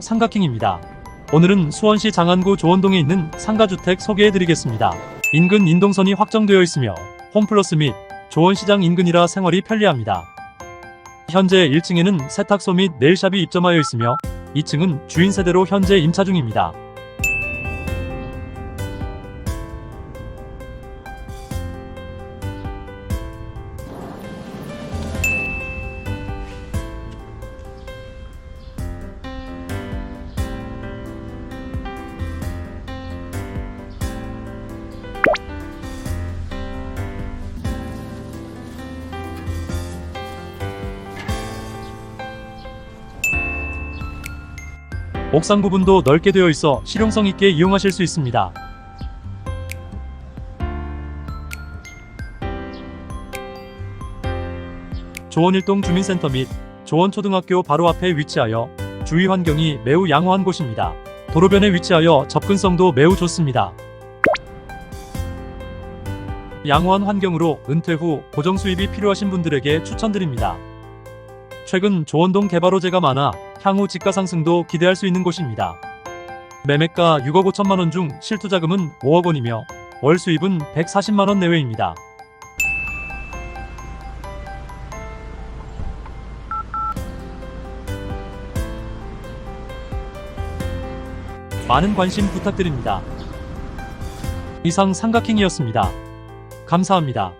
상가킹입니다. 오늘은 수원시 장안구 조원동에 있는 상가주택 소개해드리겠습니다. 인근 인동선이 확정되어 있으며 홈플러스 및 조원시장 인근이라 생활이 편리합니다. 현재 1층에는 세탁소 및 네일샵이 입점하여 있으며 2층은 주인 세대로 현재 임차 중입니다. 옥상 부분도 넓게 되어 있어 실용성 있게 이용하실 수 있습니다. 조원일동 주민센터 및 조원초등학교 바로 앞에 위치하여 주위 환경이 매우 양호한 곳입니다. 도로변에 위치하여 접근성도 매우 좋습니다. 양호한 환경으로 은퇴 후 고정 수입이 필요하신 분들에게 추천드립니다. 최근 조원동 개발 호재가 많아 향후 집가 상승도 기대할 수 있는 곳입니다. 매매가 6억 5천만 원 중 실투 자금은 5억 원이며 월 수입은 140만 원 내외입니다. 많은 관심 부탁드립니다. 이상 삼각킹이었습니다. 감사합니다.